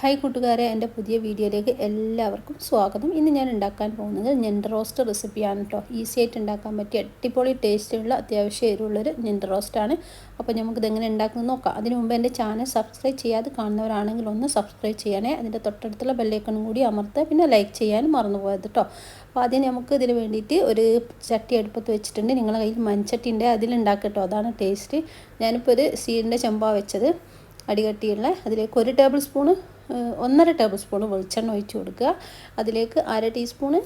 Hi കൂട്ടുകാരെ എന്റെ പുതിയ വീഡിയോയിലേക്ക് എല്ലാവർക്കും സ്വാഗതം. ഇന്ന് ഞാൻ ഉണ്ടാക്കാൻ പോകുന്നത് ഞണ്ട് റോസ്റ്റ് റെസിപ്പിയാണ് കേട്ടോ ഈസി ആയിട്ട് ഉണ്ടാക്കാൻ പറ്റിയ അടിപൊളി ടേസ്റ്റുള്ള അത്യാവശ്യം എരിവുള്ളൊരു ഞണ്ട് റോസ്റ്റാണ്. അപ്പോൾ നമുക്കിത് എങ്ങനെ ഉണ്ടാക്കുന്നത് നോക്കാം. അതിന് മുമ്പ് എന്റെ ചാനൽ സബ്സ്ക്രൈബ് ചെയ്യാതെ കാണുന്നവരാണെങ്കിൽ ഒന്ന് സബ്സ്ക്രൈബ് ചെയ്യണേ. അതിന്റെ തൊട്ടടുത്തുള്ള ബെല്ലൈക്കണും കൂടി അമർത്തുക പിന്നെ ലൈക്ക് ചെയ്യാനും മറന്നു പോയത് കേട്ടോ അപ്പോൾ ആദ്യം നമുക്ക് ഇതിന് വേണ്ടിയിട്ട് ഒരു ചട്ടി അടുപ്പത്ത് വെച്ചിട്ടുണ്ട്. നിങ്ങളുടെ കയ്യിൽ മൺചട്ടി അതിലുണ്ടാക്കുക കേട്ടോ അതാണ് ടേസ്റ്റ്. ഞാനിപ്പോൾ ഒരു സീഡിന്റെ ചെമ്പാ വെച്ചത്. അടികട്ടിയുള്ള അതിലേക്ക് ഒരു ടേബിൾ സ്പൂണ് ഒന്നര ടേബിൾ സ്പൂൺ വെളിച്ചെണ്ണ ഒഴിച്ച് കൊടുക്കുക. അതിലേക്ക് അര ടീസ്പൂണ്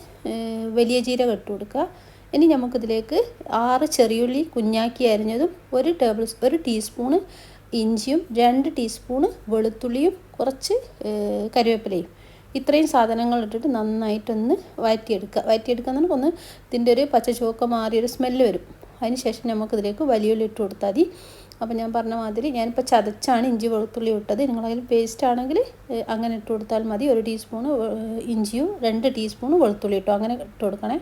വലിയ ജീരകം ഇട്ട് കൊടുക്കുക. ഇനി നമുക്കിതിലേക്ക് ആറ് ചെറിയുള്ളി കുഞ്ഞാക്കി അരിഞ്ഞതും ഒരു ടേബിൾ ഒരു ടീസ്പൂണ് ഇഞ്ചിയും രണ്ട് ടീസ്പൂണ് വെളുത്തുള്ളിയും കുറച്ച് കറിവേപ്പിലയും. ഇത്രയും സാധനങ്ങൾ ഇട്ടിട്ട് നന്നായിട്ടൊന്ന് വഴറ്റിയെടുക്കുക വഴറ്റിയെടുക്കുക എന്ന് ഒന്ന് ഇതിന്റെ ഒരു പച്ച ചുവക്ക മാറിയൊരു സ്മെല്ല് വരും. അതിന് ശേഷം നമുക്കിതിലേക്ക് വലിയുള്ളി ഇട്ട് കൊടുത്താൽ മതി. അപ്പോൾ ഞാൻ പറഞ്ഞ മാതിരി ഞാനിപ്പോൾ ചതച്ചാണ് ഇഞ്ചി വെളുത്തുള്ളി ഇട്ടത്. നിങ്ങളതിൽ പേസ്റ്റ് ആണെങ്കിൽ അങ്ങനെ ഇട്ട് കൊടുത്താൽ മതി. ഒരു ടീസ്പൂണ് ഇഞ്ചിയും രണ്ട് ടീസ്പൂണ് വെളുത്തുള്ളി ഇട്ടോ. അങ്ങനെ ഇട്ട് കൊടുക്കണേ.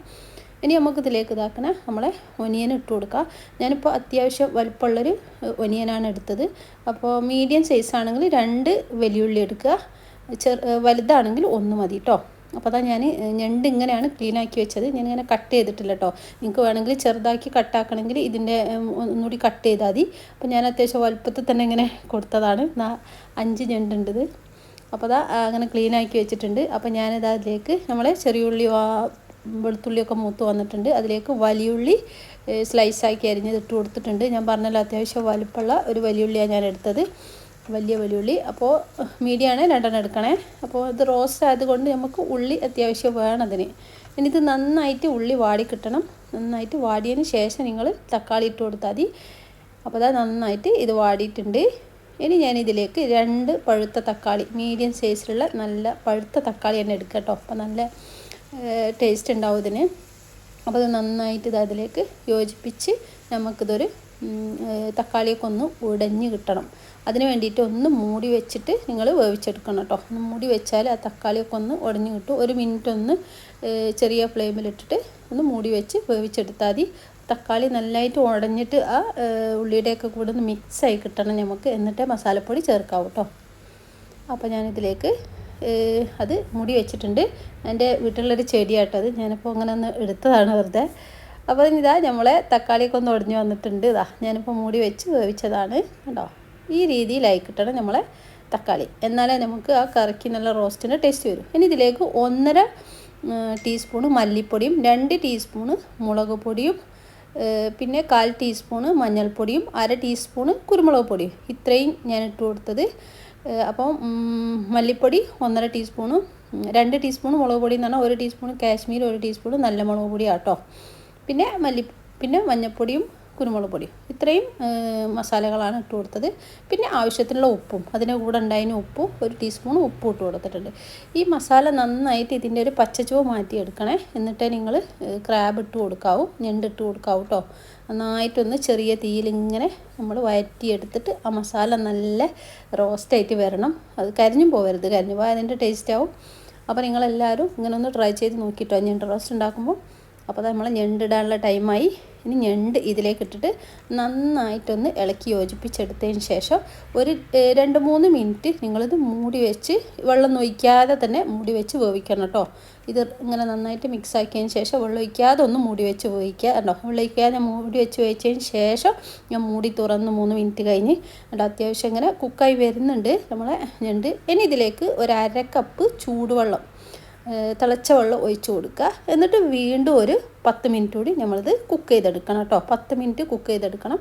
ഇനി നമുക്ക് ഇതിലേക്ക് ഇതാക്കണേ നമ്മളെ ഒനിയൻ ഇട്ട് കൊടുക്കുക. ഞാനിപ്പോൾ അത്യാവശ്യം വലുപ്പമുള്ളൊരു ഒനിയനാണ് എടുത്തത്. അപ്പോൾ മീഡിയം സൈസ് ആണെങ്കിൽ രണ്ട് വലിയുള്ളി എടുക്കുക. ചെറു വലുതാണെങ്കിൽ ഒന്ന് മതി കേട്ടോ. അപ്പോൾ അതാ ഞാൻ ഞണ്ട് ഇങ്ങനെയാണ് ക്ലീൻ ആക്കി വെച്ചത്. ഞാൻ ഇങ്ങനെ കട്ട് ചെയ്തിട്ടില്ല കേട്ടോ നിങ്ങൾക്ക് വേണമെങ്കിൽ ചെറുതാക്കി കട്ടാക്കണമെങ്കിൽ ഇതിന്റെ ഒന്നുകൂടി കട്ട് ചെയ്താൽ മതി. അപ്പോൾ ഞാൻ അത്യാവശ്യം വലുപ്പത്തിൽ തന്നെ ഇങ്ങനെ കൊടുത്തതാണ്. അഞ്ച് ഞണ്ടുണ്ടത്. അപ്പോൾ അതാ അങ്ങനെ ക്ലീൻ ആക്കി വെച്ചിട്ടുണ്ട്. അപ്പോൾ ഞാനിത് അതിലേക്ക് നമ്മളെ ചെറിയുള്ളി വെളുത്തുള്ളിയൊക്കെ മൂത്ത് വന്നിട്ടുണ്ട്. അതിലേക്ക് വലിയുള്ളി സ്ലൈസാക്കി അരിഞ്ഞത് ഇട്ട് കൊടുത്തിട്ടുണ്ട്. ഞാൻ പറഞ്ഞല്ലോ അത്യാവശ്യം വലുപ്പമുള്ള ഒരു വലിയുള്ളിയാണ് ഞാൻ എടുത്തത്. വലിയ വെല്ലുള്ളി അപ്പോൾ മീഡിയമാണ് രണ്ടെണ്ണം എടുക്കണേ. അപ്പോൾ ഇത് റോസ്റ്റ് ആയതുകൊണ്ട് നമുക്ക് ഉള്ളി അത്യാവശ്യം വേണം അതിന്. ഇത് നന്നായിട്ട് ഉള്ളി വാടി കിട്ടണം. നന്നായിട്ട് വാടിയതിന് ശേഷം നിങ്ങൾ തക്കാളി ഇട്ട് കൊടുത്താൽ മതി. അപ്പോൾ അതാ നന്നായിട്ട് ഇത് വാടിയിട്ടുണ്ട്. ഇനി ഞാൻ ഇതിലേക്ക് രണ്ട് പഴുത്ത തക്കാളി മീഡിയം സൈസിലുള്ള നല്ല പഴുത്ത തക്കാളി തന്നെ എടുക്കുക കേട്ടോ. അപ്പോൾ നല്ല ടേസ്റ്റ് ഉണ്ടാവും ഇതിന്. അപ്പോൾ അത് നന്നായിട്ട് ഇത് അതിലേക്ക് യോജിപ്പിച്ച് നമുക്കിതൊരു തക്കാളിയൊക്കെ ഒന്ന് ഉടഞ്ഞ് കിട്ടണം. അതിന് വേണ്ടിയിട്ട് ഒന്ന് മൂടി വെച്ചിട്ട് നിങ്ങൾ വേവിച്ചെടുക്കണം കേട്ടോ. ഒന്ന് മൂടി വെച്ചാൽ ആ തക്കാളിയൊക്കെ ഒന്ന് ഉടഞ്ഞ് കിട്ടും. ഒരു മിനിറ്റ് ഒന്ന് ചെറിയ ഫ്ലെയിമിലിട്ടിട്ട് ഒന്ന് മൂടി വെച്ച് വേവിച്ചെടുത്താൽ മതി. തക്കാളി നല്ലതായിട്ട് ഉടഞ്ഞിട്ട് ആ ഉള്ളിയുടെയൊക്കെ കൂടെ ഒന്ന് മിക്സായി കിട്ടണം നമുക്ക് എന്നിട്ട് മസാലപ്പൊടി ചേർക്കാവും കേട്ടോ. അപ്പോൾ ഞാനിതിലേക്ക് അത് മുടി വെച്ചിട്ടുണ്ട്. എന്റെ വീട്ടിലുള്ളൊരു ചെടിയാട്ടത് ഞാനിപ്പോൾ അങ്ങനെ ഒന്ന് എടുത്തതാണ് വെറുതെ. അപ്പോൾ ഇതാ നമ്മളെ തക്കാളിയൊക്കെ ഒന്ന് ഒടിഞ്ഞു വന്നിട്ടുണ്ട്. ഇതാ ഞാനിപ്പോൾ മൂടി വെച്ച് വേവിച്ചതാണ് കേട്ടോ ഈ രീതിയിലായി കിട്ടണം നമ്മളെ തക്കാളി. എന്നാലേ നമുക്ക് ആ കറിക്ക് നല്ല റോസ്റ്റിന്റെ ടേസ്റ്റ് വരും. ഇനി ഇതിലേക്ക് ഒന്നര ടീസ്പൂണ് മല്ലിപ്പൊടിയും രണ്ട് ടീസ്പൂണ് മുളക് പൊടിയും പിന്നെ കാൽ ടീസ്പൂണ് മഞ്ഞൾപ്പൊടിയും അര ടീസ്പൂണ് കുരുമുളക് പൊടിയും. ഇത്രയും ഞാൻ ഇട്ട് കൊടുത്തത് അപ്പോൾ മല്ലിപ്പൊടി ഒന്നര ടീസ്പൂണും രണ്ട് ടീസ്പൂൺ മുളക് പൊടി എന്ന് പറഞ്ഞാൽ ഒരു ടീസ്പൂൺ കാശ്മീർ ഒരു ടീസ്പൂൺ നല്ല മുളക് പൊടിയാട്ടോ. പിന്നെ മല്ലി പിന്നെ മഞ്ഞൾപ്പൊടിയും കുരുമുളക് പൊടി ഇത്രയും മസാലകളാണ് ഇട്ട് കൊടുത്തത്. പിന്നെ ആവശ്യത്തിനുള്ള ഉപ്പും അതിന്റെ കൂടെ ഉണ്ടായതിന് ഉപ്പും ഒരു ടീസ്പൂൺ ഉപ്പും ഇട്ട് കൊടുത്തിട്ടുണ്ട്. ഈ മസാല നന്നായിട്ട് ഇതിന്റെ ഒരു പച്ചച്ചുവ മാറ്റിയെടുക്കണേ. എന്നിട്ടേ നിങ്ങൾ ക്രാബ് ഇട്ട് കൊടുക്കാവൂ ഞണ്ട് ഇട്ട് കൊടുക്കാവൂ കേട്ടോ നന്നായിട്ടൊന്ന് ചെറിയ തീയിലിങ്ങനെ നമ്മൾ വയറ്റിയെടുത്തിട്ട് ആ മസാല നല്ല റോസ്റ്റായിട്ട് വരണം. അത് കരിഞ്ഞും പോകരുത്. കരിഞ്ഞു പോയാൽ അതിന്റെ ടേസ്റ്റ് ആവും. അപ്പോൾ നിങ്ങളെല്ലാവരും ഇങ്ങനെ ഒന്ന് ട്രൈ ചെയ്ത് നോക്കിയിട്ടോ ഞണ്ട് റോസ്റ്റ് ഉണ്ടാക്കുമ്പോൾ അപ്പോൾ നമ്മൾ ഞണ്ടിടാനുള്ള ടൈമായി ഇനി ഞണ്ട് ഇതിലേക്ക് ഇട്ടിട്ട് നന്നായിട്ടൊന്ന് ഇളക്കി യോജിപ്പിച്ചെടുത്തതിന് ശേഷം ഒരു രണ്ട് മൂന്ന് മിനിറ്റ് നിങ്ങളിത് മൂടി വെച്ച് വെള്ളം ഒഴിക്കാതെ തന്നെ മൂടി വെച്ച് വേവിക്കണം കേട്ടോ. ഇത് ഇങ്ങനെ നന്നായിട്ട് മിക്സ് ആക്കിയതിന് ശേഷം വെള്ളം ഒഴിക്കാതെ ഒന്ന് മൂടി വെച്ച് വേവിക്കുക കേട്ടോ. വെള്ളം മൂടി വെച്ച് വേവിച്ചതിന് ശേഷം ഞാൻ മൂടി തുറന്ന് മൂന്ന് മിനിറ്റ് കഴിഞ്ഞ് കേട്ടോ അത്യാവശ്യം ഇങ്ങനെ കുക്കായി വരുന്നുണ്ട് നമ്മളെ ഞണ്ട്. ഇനി ഇതിലേക്ക് ഒരു അര കപ്പ് ചൂടുവെള്ളം. തിളച്ച വെള്ളം ഒഴിച്ചു കൊടുക്കുക. എന്നിട്ട് വീണ്ടും ഒരു പത്ത് മിനിറ്റ് കൂടി നമ്മളിത് കുക്ക് ചെയ്തെടുക്കണം കേട്ടോ. പത്ത് മിനിറ്റ് കുക്ക് ചെയ്തെടുക്കണം.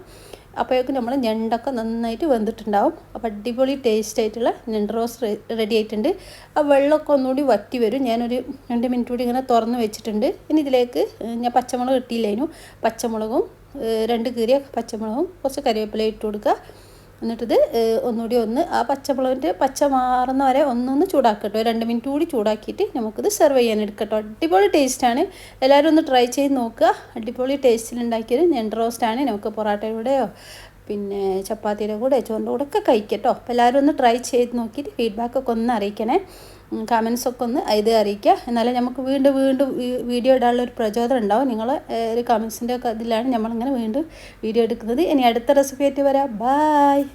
അപ്പോഴേക്കും നമ്മൾ ഞണ്ടൊക്കെ നന്നായിട്ട് വെന്തിട്ടുണ്ടാവും. അപ്പോൾ അടിപൊളി ടേസ്റ്റ് ആയിട്ടുള്ള ഞണ്ട് റോസ് റെഡി ആയിട്ടുണ്ട്. ആ വെള്ളമൊക്കെ ഒന്നുകൂടി വറ്റി വരും. ഞാനൊരു രണ്ട് മിനിറ്റ് കൂടി ഇങ്ങനെ തുറന്ന് വെച്ചിട്ടുണ്ട്. ഇനി ഇതിലേക്ക് ഞാൻ പച്ചമുളക് ഇട്ടില്ലേനു പച്ചമുളകും രണ്ട് കീറിയ പച്ചമുളകും കുറച്ച് കറിവേപ്പില ഇട്ട് കൊടുക്കുക. എന്നിട്ടിത് ഒന്നുകൂടി ഒന്ന് ആ പച്ചമുളകിന്റെ പച്ച മാറുന്ന വരെ ഒന്നൊന്ന് ചൂടാക്കട്ടോ. രണ്ട് മിനിറ്റ് കൂടി ചൂടാക്കിയിട്ട് നമുക്കിത് സെർവ് ചെയ്യാൻ എടുക്കട്ടോ. അടിപൊളി ടേസ്റ്റാണ്. എല്ലാവരും ഒന്ന് ട്രൈ ചെയ്ത് നോക്കുക. അടിപൊളി ടേസ്റ്റിൽ നെൻ ഞണ്ട് റോസ്റ്റാണ്. നമുക്ക് പൊറാട്ടയുടെയോ പിന്നെ ചപ്പാത്തിയുടെ കൂടെ ചോറിന്റെ കൂടെ ഒക്കെ കഴിക്കട്ടോ അപ്പോൾ എല്ലാവരും ഒന്ന് ട്രൈ ചെയ്ത് നോക്കിയിട്ട് ഫീഡ്ബാക്കൊക്കെ ഒന്ന് അറിയിക്കണേ. കമൻസൊക്കെ ഒന്ന് ഇത് അറിയിക്കുക എന്നാലേ നമുക്ക് വീണ്ടും വീണ്ടും വീഡിയോ ഇടാനുള്ള ഒരു പ്രചോദനം ഉണ്ടാവും. നിങ്ങൾ ഒരു കമൻസിന്റെ ഒക്കെ ഇതിലാണ് നമ്മളിങ്ങനെ വീണ്ടും വീഡിയോ എടുക്കുന്നത്. ഇനി അടുത്ത റെസിപ്പി ആയിട്ട് വരാം. ബായ്